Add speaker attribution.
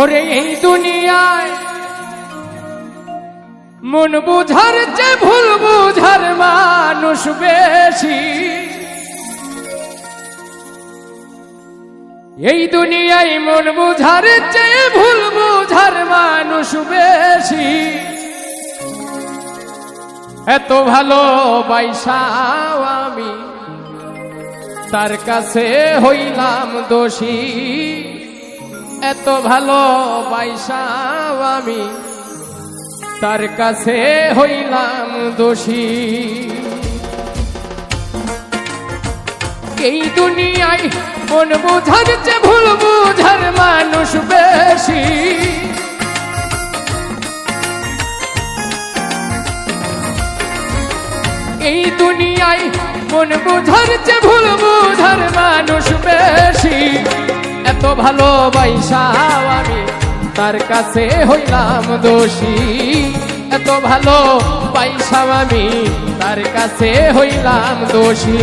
Speaker 1: ওরে এই দুনিয়ায় মন বুঝার যে ভুল বুঝার মানুষ বেশি। এই দুনিয়ায় মন বুঝার যে ভুল বুঝার মানুষ বেশি। এত ভালো বাইসাও আমি তার কাছে হইলাম দোষী। এত ভালো বাইসাও আমি তার কাছে হইলাম দোষী। এই দুনিয়ায় মন বোঝার চেয়ে ভুল বোঝার মানুষ বেশি। এই দুনিয়ায় মন বোঝার চেয়ে ভুল বুঝার এত ভালোবাসাও আমি তার কাছে হইলাম দোষী। এত ভালো পাইসাও আমি, তার কাছে হইলাম দোষী।